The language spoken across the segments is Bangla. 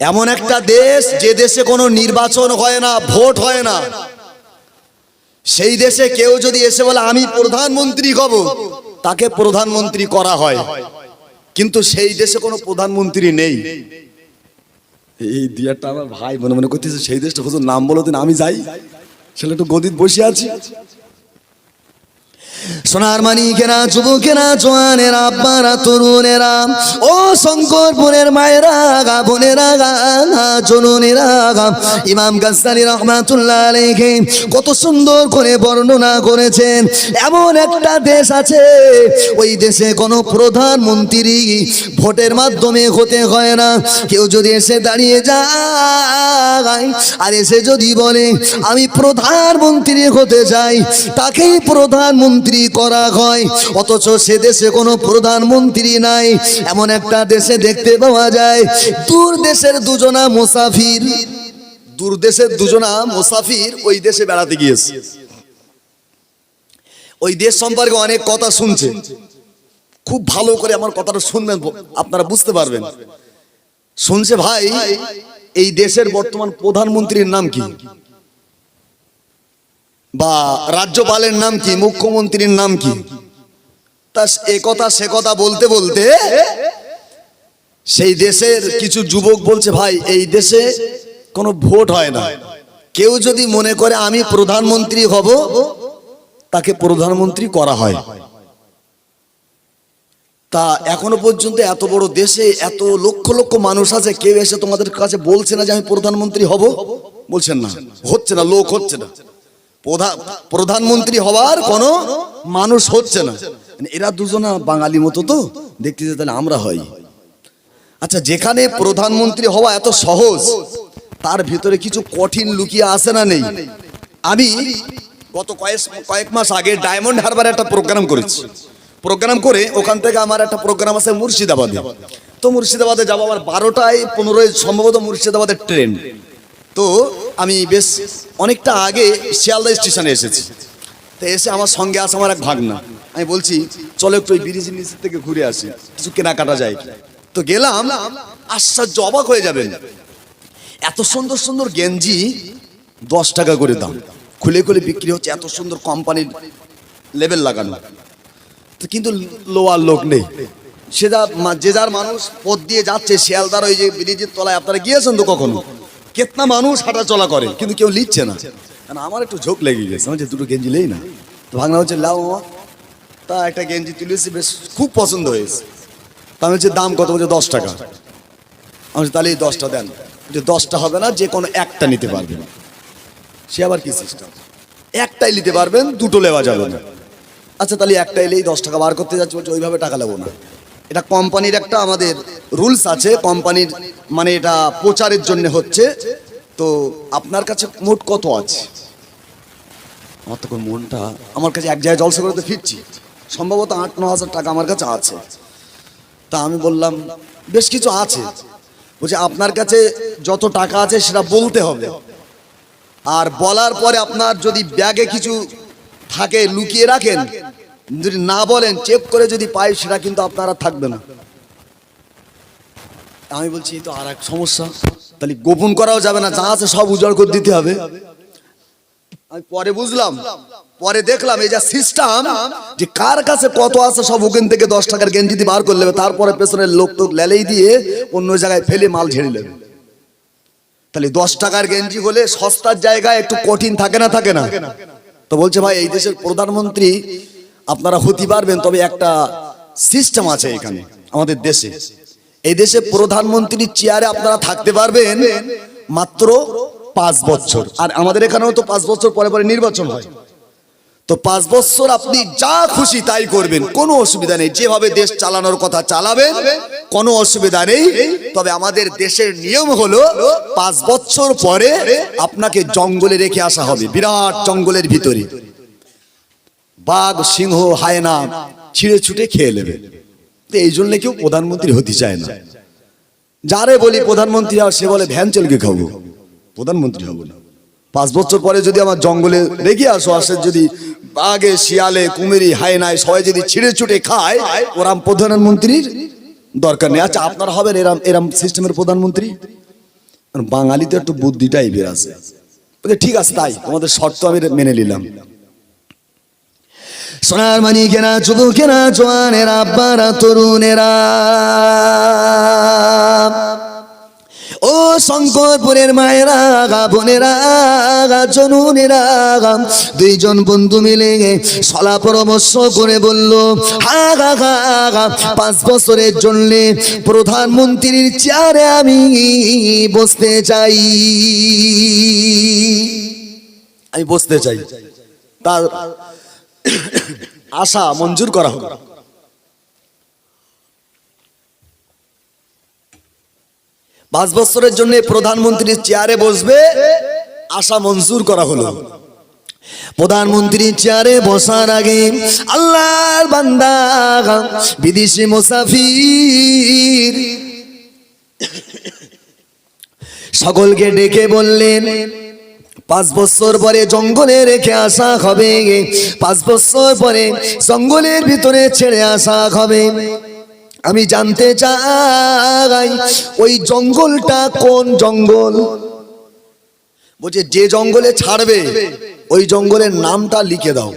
এমন একটা দেশ যে দেশে কোনো নির্বাচন হয় না, ভোট হয় না। সেই দেশে কেউ যদি এসে বলে, আমি প্রধানমন্ত্রী হব, তাকে প্রধানমন্ত্রী করা হয়। কিন্তু সেই দেশে কোনো প্রধানমন্ত্রী নেই। এই দিয়াটা আমার ভাই মনে মনে করতেছে, সেই দেশটা হুজুর নাম বলো দিন, আমি যাই। ছেলে একটু গদিত বসে আছি। সোনার মানিকেরা যুবকেরা জোয়ানেরা, আব্বারা, তরুণেরা, ও শঙ্করপুরের মায়েরা গা, বোনেরা গা জননেরা গা। ইমাম গাছালি রহমাতুল্লাহ আলাইহি কত সুন্দর করে বর্ণনা করেছেন। এমন একটা দেশ আছে, ওই দেশে কোনো প্রধানমন্ত্রী ভোটের মাধ্যমে হতে হয় না। কেউ যদি এসে দাঁড়িয়ে যায়, আর এসে যদি বলে, আমি প্রধানমন্ত্রী হতে চাই, তাকেই প্রধানমন্ত্রী করা হয়, অথচ সে দেশে কোনো প্রধানমন্ত্রী নাই। এমন একটা দেশে দেখতে পাওয়া যায়, দূর দেশের দুজনা মুসাফির। দূর দেশের দুজনা মুসাফির ওই দেশে বেড়াতে গিয়েছে। ওই দেশ সম্পর্কে অনেক কথা শুনছে। খুব ভালো করে আমার কথাটা শুনবেন, আপনারা বুঝতে পারবেন। শুনছে ভাই, এই দেশের বর্তমান প্রধানমন্ত্রীর নাম কি? বা রাজ্যপালের নাম কি? মুখ্যমন্ত্রীর নাম কি? তা এ কথা, সে কথা বলতে বলতে সেই দেশের কিছু যুবক বলছে, ভাই, এই দেশে কোনো ভোট হয় না। কেউ যদি মনে করে আমি প্রধানমন্ত্রী হব, তাকে প্রধানমন্ত্রী করা হয়। তা এখনও পর্যন্ত এত বড় দেশে এত লক্ষ লক্ষ মানুষ আছে, কেউ এসে তোমাদের কাছে বলছে না যে আমি প্রধানমন্ত্রী হব? বলছেন না। হচ্ছে না, লোক হচ্ছে না। প্রধানমন্ত্রী হওয়ার কোনো মানুষ হচ্ছে না। এরা দুজনা বাঙালি মতো তো, দেখতে যে তাহলে আমরা হই আচ্ছা যেখানে প্রধানমন্ত্রী হওয়া এত সহজ, তার ভিতরে কিছু কঠিন লুকিয়ে আসে না নেই? আমি গত কয়েক কয়েক মাস আগে ডায়মন্ড হারবারে একটা প্রোগ্রাম করেছি। প্রোগ্রাম করে ওখান থেকে আমার একটা প্রোগ্রাম আছে মুর্শিদাবাদে। তো মুর্শিদাবাদে যাব, আমার বারোটায় পনেরোই সম্ভবত মুর্শিদাবাদের ট্রেন। তো আমি বেশ অনেকটা আগে শিয়ালদা স্টেশনে এসেছি। তো এসে আমার সঙ্গে আসে আমার এক ভাগনা। আমি বলছি, চলো একটু ওই ব্রিজের নিচের থেকে ঘুরে আসি, কিছু কেনাকাটা যায় তো গেলাম, আশ্চর্য অবাক হয়ে যাবেন। এত সুন্দর সুন্দর গেঞ্জি, দশ টাকা করে দাম। খুলে খুলে বিক্রি হচ্ছে, এত সুন্দর কোম্পানির লেভেল লাগানো। তো কিন্তু লোয়ার লোক নেই। সে যা যে যার মানুষ পথ দিয়ে যাচ্ছে, শিয়ালদার ওই যে ব্রিজের তলায়, আপনারা গিয়েছেন তো কখনো? কেতনা মানুষ হাঁটা চলা করে, কিন্তু কেউ লিখছে না। আমার একটু ঝোঁক লেগে গেছে আমার দুটো গেঞ্জি লেই না? তো ভাঙনা হচ্ছে লাও তা একটা গেঞ্জি তুলেছি, বেশ খুব পছন্দ হয়েছে। তা আমি হচ্ছে দাম কত? বলছে, দশ টাকা। আমি তাহলে এই দশটা দেন। যে দশটা হবে না, যে কোনো একটা নিতে পারবেন সে আবার কি সিস্টেম? একটাই নিতে পারবেন, দুটো লেওয়া যাবে না। আচ্ছা তাহলে একটা এলেই দশ টাকা বার করতে যাচ্ছে, বলছে, ওইভাবে টাকা নেব না। এটা কোম্পানির একটা আমাদের রুলস আছে, কোম্পানির মানে এটা প্রচারের জন্য হচ্ছে। তো আপনার কাছে মোট কত আছে? আমার তখন মনটা আমার কাছে এক জায়গায় জলসা করে তো ফিরছি। সম্ভবত আট ন হাজার টাকা আমার কাছে আছে। তা আমি বললাম বেশ কিছু আছে। বলছে আপনার কাছে যত টাকা আছে সেটা বলতে হবে। আর বলার পরে আপনার যদি ব্যাগে কিছু থাকে লুকিয়ে রাখেন যদি না বলেন চেক করে যদি পাই সেটা কিন্তু আপনারা থাকবে না। আমি বলছি তো আর এক সমস্যা। তাহলে গোপন করাও যাবে না, যা আছে সব উজাড় করে দিতে হবে। আমি পরে বুঝলাম, পরে দেখলাম এই যা সিস্টেম যে কার কাছে কত আছে সব ওখান থেকে দশ টাকার গেঞ্জি দিয়ে বার করে নেবে, তারপরে পেছনের লোক তো লেলেই দিয়ে অন্য জায়গায় ফেলে মাল ঝেড়ে নেবে। তাহলে দশ টাকার গেঞ্জি হলে সস্তার জায়গায় একটু কঠিন থাকে না থাকে না? তো বলছে ভাই, এই দেশের প্রধানমন্ত্রী, আপনারা হতে পারবেন, তবে একটা সিস্টেম আছে এখানে, আমাদের দেশে। এই দেশে প্রধানমন্ত্রীর চেয়ারে আপনারা থাকতে পারবেন মাত্র পাঁচ বছর। আর আমাদের এখানেও তো পাঁচ বছর পরে পরে নির্বাচন হয়। তো পাঁচ বছর আপনি যা খুশি তাই করবেন কোনো অসুবিধা নেই। যেভাবে দেশ চালানোর কথা চালাবেন কোনো অসুবিধা নেই। তবে আমাদের দেশের নিয়ম হলো পাঁচ বছর পরে আপনাকে জঙ্গলে রেখে আসা হবে বিরাট জঙ্গলের ভিতরে। বাঘ সিংহ হায়না ছিঁড়ে ছুটে খেয়ে নেবে। তো এই জন্য কেউ প্রধানমন্ত্রী হতে চায় না। যারে বলি প্রধানমন্ত্রী আর সে বলে ভ্যান চলকে খাব। প্রধানমন্ত্রী হব না। পাঁচ বছর পরে যদি আমার জঙ্গলে রেখে আসো, আসে যদি বাঘে শিয়ালে, কুমিরি, হায়নায় সবাই যদি ছিঁড়ে ছুটে খায়, ওরাম প্রধানমন্ত্রীর দরকার নেই। আচ্ছা আপনারা হবেন এরাম এরাম সিস্টেমের প্রধানমন্ত্রী? আর বাঙালিতে একটু বুদ্ধিটাই টাইপের আছে। ঠিক আছে, তাই। তোমাদের শর্ত আমি মেনে নিলাম। সোনার মানি কেনা জোয়ানেরা আব্বারা তরুণেরা। ও শঙ্করপুরের মায়েরা, গা বোনেরা, গা জনুনেরা দুইজন বন্ধু মিলে সলা পরামর্শ করে বলল, হা, গা গা গা, পাঁচ বছরের জন্য প্রধানমন্ত্রীর চেয়ারে আমি বসতে চাই। আমি বসতে চাই। তার আশা মঞ্জুর করা হোক। পাঁচ বছরের জন্য প্রধানমন্ত্রীর চেয়ারে বসবে, আশা মঞ্জুর করা হলো। প্রধানমন্ত্রীর চেয়ারে বসার আগে আল্লাহর বান্দা, বিদেশি মুসাফির সকলকে ডেকে বললেন পাঁচ বছর পরে জঙ্গলে রেখে আসা হবে। পাঁচ বছর পরে জঙ্গলের ভিতরে ছেড়ে আসা হবে। আমি জানতে চাই, ওই জঙ্গলটা কোন জঙ্গল? বলছে, যে জঙ্গলে ছাড়বে, ওই জঙ্গলের নামটা লিখে দাও।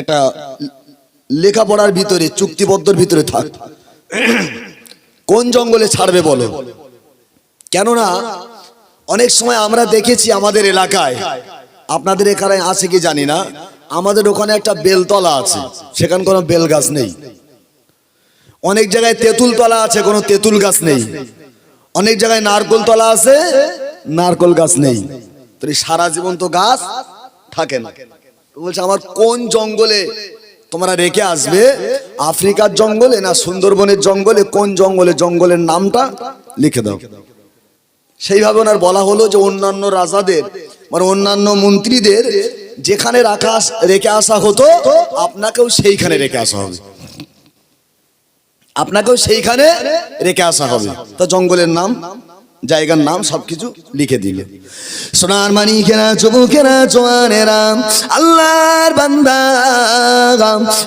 একটা লেখাপড়ার ভিতরে, চুক্তিবদ্ধর ভিতরে থাক। কোন জঙ্গলে ছাড়বে বলো? কেননা অনেক সময় আমরা দেখেছি আমাদের এলাকায়, আপনাদের এখানে আছে কি জানি না, আমাদের ওখানে একটা বেলতলা আছে, সেখানে কোনো বেল গাছ নেই। অনেক জায়গায় তেঁতুল তলা আছে, কোনো তেঁতুল গাছ নেই। অনেক জায়গায় নারকোল তলা আছে, নারকোল গাছ নেই। সারা জীবন তো গাছ থাকে না। বলছে, আমার কোন জঙ্গলে তোমরা রেখে আসবে? আফ্রিকার জঙ্গলে না সুন্দরবনের জঙ্গলে? কোন জঙ্গলে? জঙ্গলের নামটা লিখে দাও। সেইভাবে ওনার বলা হলো যে অন্যান্য রাজাদের মানে অন্যান্য মন্ত্রীদের যেখানে রাখা রেখে আসা হতো, আপনাকেও সেইখানে রেখে আসা হবে। আপনাকেও সেইখানে রেখে আসা হবে। তা জঙ্গলের নাম? জায়গার নাম সবকিছু লিখে দিলে। সোনার মানি কেনা যুবকেরা জোয়ানেরা আল্লাহর বান্দা।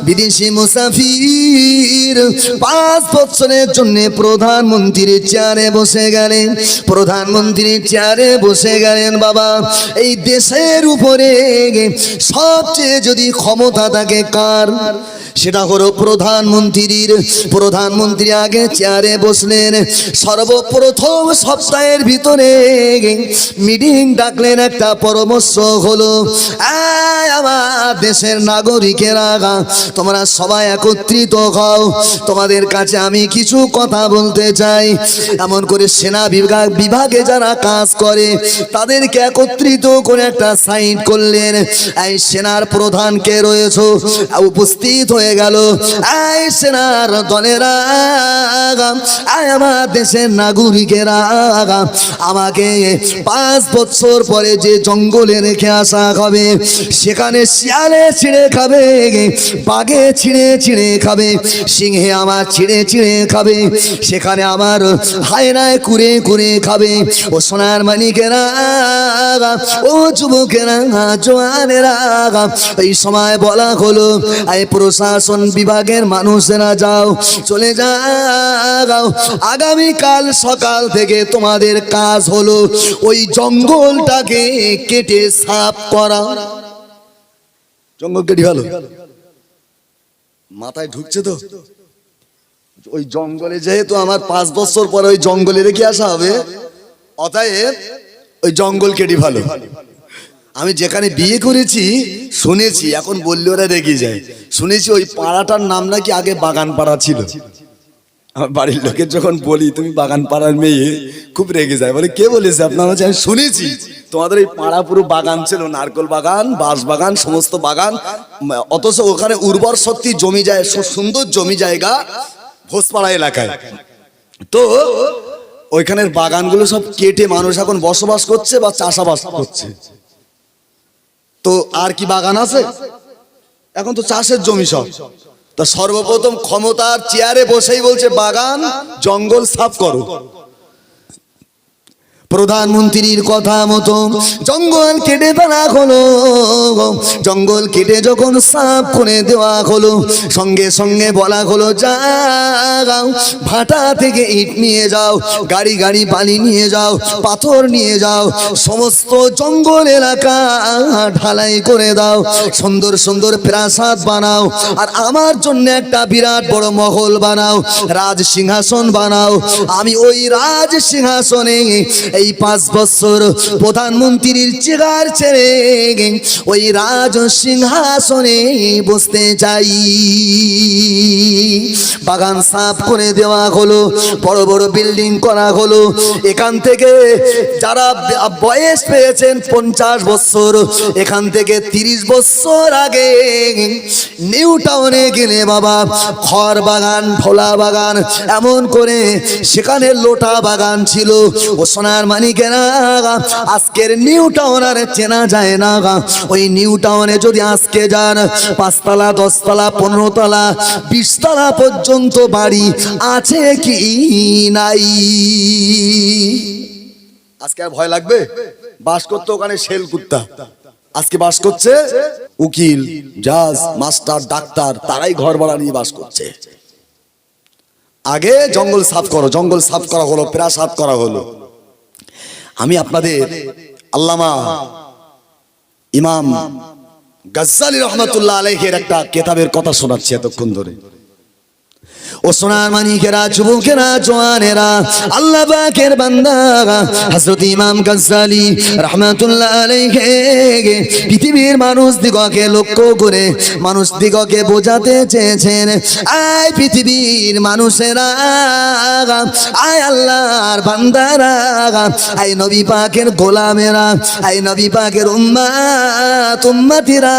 বিদেশি মুসাফির। পাঁচ বছরের জন্য প্রধানমন্ত্রীর চেয়ারে বসে গেলেন। প্রধানমন্ত্রীর চেয়ারে বসে গেলেন বাবা। এই দেশের উপরে সবচেয়ে যদি ক্ষমতা থাকে কার? সেটা হলো প্রধানমন্ত্রীর। প্রধানমন্ত্রী আগে চেয়ারে বসলেন। সর্বপ্রথম সপ্তাহের ভিতরে মিটিং ডাকলেন, একটা পরামর্শ হলো আমার দেশের নাগরিকেরা, তোমরা সবাই একত্রিত হও। তোমাদের কাছে আমি কিছু কথা বলতে চাই। এমন করে সেনা বিভাগ বিভাগে যারা কাজ করে, তাদেরকে একত্রিত করে একটা সাইন করলেন। এই সেনার প্রধান কে রয়েছে? উপস্থিত হয়ে গেল এই সেনার দলেরা, আয় আমার দেশের নাগরিকেরা। আমাকে পাঁচ বছর পরে যে জঙ্গলে রেখে আসা হবে, সেখানে শিয়ালে ছিঁড়ে খাবে, বাঘে ছিঁড়ে ছিঁড়ে খাবে, সিংহে আমার ছিঁড়ে ছিঁড়ে খাবে, সেখানে আমার হায়নায় কুড়ে কুড়ে খাবে। ও সোনার মানিকেরা, ও যুবকেরা, জোয়ানেরা, এই সময় বলা হলো এই প্রশাসন বিভাগের মানুষেরা যাও, চলে যাও। আগামীকাল সকাল থেকে তোমাদের কাজ হলো ওই জঙ্গলটাকে কেটে সাফ করা। জঙ্গল কেটে ভালো মাথায় ঢুকছে তো? ওই জঙ্গলে যেহেতু আমার পাঁচ বছর পরে ওই জঙ্গলে রেখে আসা হবে, অতএব ওই জঙ্গল কেটে ভালো আমি যেখানে বিয়ে করেছি, শুনেছি, এখন বললে ওরা রেগে যায়। শুনেছি ওই পাড়াটার নাম নাকি আগে বাগান পাড়া ছিল। আমার বাড়ির লোকের যখন বলি তুমি বাগান পাড়ার মেয়ে খুব রেগে যায়। বলে কে বলেছে আপনারা হচ্ছে, আমি শুনেছি। তোমাদের এই পাড়া পুরো বাগান ছিল নারকল বাগান বাঁশ বাগান সমস্ত বাগান। অথচ ওখানে উর্বর শক্তি জমি যায় সুন্দর জমি জায়গা ভোজপাড়া এলাকায়। তো ওইখানের বাগানগুলো সব কেটে মানুষ এখন বসবাস করছে বা চাষাবাস করছে। তো আর কি বাগান আছে? এখন তো চাষের জমি সব। তা সর্বপ্রথম ক্ষমতার চেয়ারে বসেই বলছে বাগান জঙ্গল সাফ করো। প্রধানমন্ত্রীর কথা মতো, জঙ্গল কেটে ফেলা হলো জঙ্গল কেটে যখন সাফ করে দেওয়া হলো, সঙ্গে সঙ্গে বলা হলো, যাও, ভাটা থেকে ইট নিয়ে যাও, গাড়ি গাড়ি বালি নিয়ে যাও, পাথর নিয়ে যাও, সমস্ত জঙ্গল এলাকা ঢালাই করে দাও, সুন্দর সুন্দর প্রাসাদ বানাও, আর আমার জন্য একটা বিরাট বড় মহল বানাও, রাজ সিংহাসন বানাও। আমি ওই রাজ সিংহাসনে এই পাঁচ বছর প্রধানমন্ত্রীর চেগার ছেড়ে ওই রাজ সিংহাসনে বসতে চাই বাগান সাফ করে দেওয়া হলো, বড় বড় বিল্ডিং করা হলো। এখান থেকে যারা বয়স পেয়েছেন পঞ্চাশ বছর, এখান থেকে তিরিশ বছর আগে নিউ টাউনে গেলে বাবা, খড় বাগান ঢোলা বাগান, এমন করে সেখানে লোটা বাগান ছিল। ও সোনার মানিকেরা আজকের নিউ টাউন আর চেনা যায় না ওই নিউ টাউনে যদি আজকে যান, পাঁচতলা, দশতলা পনেরো তলা বিশতলা পর্যন্ত বাড়ি আছে কি নাই? আজকে আর ভয় লাগবে? বাস করতে ওখানে শেল কুত্তা আজকে বাস করছে উকিল, জাজ, মাস্টার, ডাক্তার, তারাই ঘর ভাড়া নিয়ে বাস করছে। আগে জঙ্গল সাফ করো, জঙ্গল সাফ করা হলো, প্রাসাদ করা হলো। আমি আপনাদের আল্লামা ইমাম গজ্জালি রহমতুল্লাহ আলহের একটা কেতাবের কথা শোনাচ্ছি এতক্ষণ ধরে। ও সোনার মানিকেরা, যুবকেরা জোয়ানেরা আল্লাহ পাকের বান্দা, হযরত ইমাম গজ্জালি রাহমাতুল্লাহ আলাইহি, পৃথিবীর মানুষ দিগকে লক্ষ্য করে, মানুষ দিগকে বোঝাতে চেয়েছেন, আয় পৃথিবীর মানুষেরা, আয় আল্লাহর বান্দারা, আয় নবী পাকের গোলামেরা, আয় নবী পাকের উম্মাত উম্মাতিরা,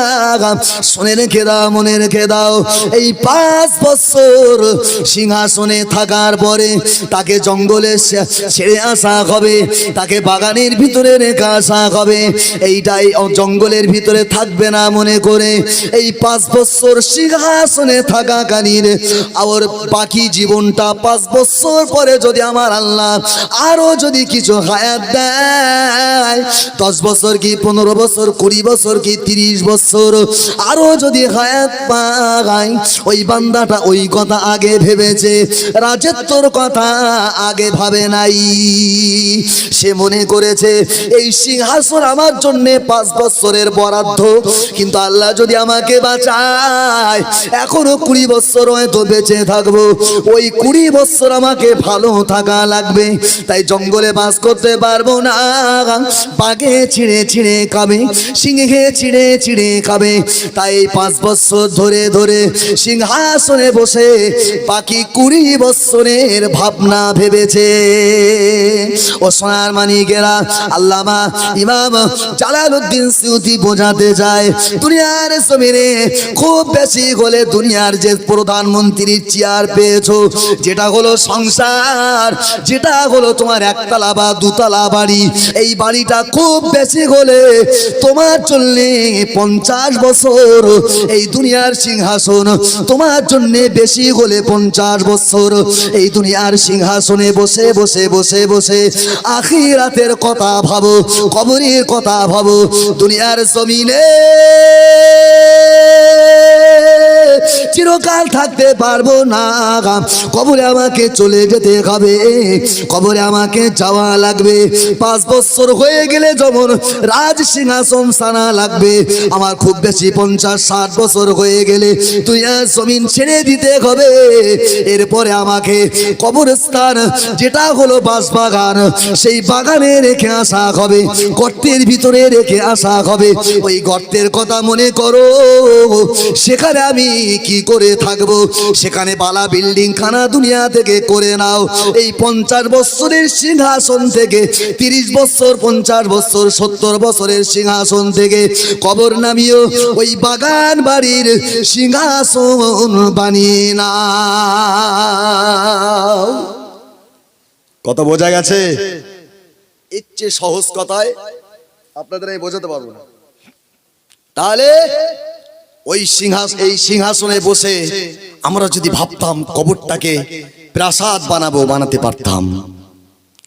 শুনে রেখে দাও, মনে রেখে দাও, এই পাঁচ বছর সিংহাসনে থাকার পরে তাকে জঙ্গলে ছেড়ে আসা হবে। তাকে বাগানের ভিতরে রেখে আসা হবে। এইটাই জঙ্গলের ভিতরে থাকবে না মনে করে। এই পাঁচ বছর সিংহাসনে থাকা থাকাকালীন আর বাকি জীবনটা পাঁচ বছর পরে যদি আমার আল্লাহ আরও যদি কিছু হায়াত দেয়, দশ বছর কি, পনেরো বছর, কুড়ি বছর কি, তিরিশ বছর আরও যদি হায়াত পায়, ওই বান্দাটা ওই কথা আগে ভেবেছে, রাজত্বর কথা আগে ভাবে নাই। সে মনে করেছে, এই সিংহাসন আমার জন্য পাঁচ বছরের বরাদ্দ, কিন্তু আল্লাহ যদি আমাকে বাঁচায়, এখনও কুড়ি বছর হয়তো বেঁচে থাকব। ওই কুড়ি বছর আমাকে ভালো থাকা লাগবে, তাই জঙ্গলে বাস করতে পারব না। বাঘে ছিঁড়ে ছিঁড়ে খাবে, সিংহে ছিঁড়ে ছিঁড়ে খাবে, তাই পাঁচ বছর ধরে ধরে সিংহাসনে বসে বাকি কুড়ি বৎসরের ভাবনা ভেবেছে। ও সোনার মানিকেরা, আল্লামা ইমাম জালালউদ্দিন সিউতি বোঝাতে যায়, দুনিয়ার জমিনে খুব বেশি হলে দুনিয়ার যে প্রধানমন্ত্রীর চেয়ার পেয়েছ, যেটা হলো সংসার, যেটা হলো তোমার একতলা বা দুতলা বাড়ি, এই বাড়িটা খুব বেশি হলে তোমার চললে পঞ্চাশ বছর এই দুনিয়ার সিংহাসন, তোমার জন্যে বেশি হলে পঞ্চাশ বছর এই দুনিয়ার সিংহাসনে বসে বসে বসে বসে আখিরাতের কথা ভাবো, কবরের কথা ভাবো, দুনিয়ার জমিনে চিরকাল থাকতে পারব না কবরে আমাকে চলে যেতে হবে, কবরে আমাকে যাওয়া লাগবে। পাঁচ বছর হয়ে গেলে যেমন রাজ সিংহাসন সানা লাগবে, আমার খুব বেশি পঞ্চাশ, ষাট বছর হয়ে গেলে তুই আর জমিন ছেড়ে দিতে হবে। এরপরে আমাকে কবরস্থান, যেটা হলো বাঁশবাগান, সেই বাগানে রেখে আসা হবে, গর্তের ভিতরে রেখে আসা হবে। ওই গর্তের কথা মনে করো, সেখানে আমি কি করে থাকব? সেখানে বালা বিল্ডিং খানা দুনিয়া থেকে করে নাও। এই পঞ্চাশ বছরের সিংহাসন থেকে, তিরিশ বছর পঞ্চাশ বছর সত্তর বছরের সিংহাসন থেকে কবর নামিও ওই বাগান বাড়ির সিংহাসন বানিয়ে না কথা বোঝা গেছে? ইচ্ছে সহজ কথায় আপনাদের আমি বোঝাতে পারব না। তাহলে ওই সিংহাস এই সিংহাসনে বসে আমরা যদি ভাবতাম কবরটাকে প্রাসাদ বানাবো বানাতে পারতাম।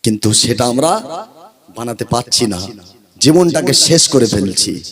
কিন্তু সেটা আমরা বানাতে পারছি না। জীবনটাকে শেষ করে ফেলছি।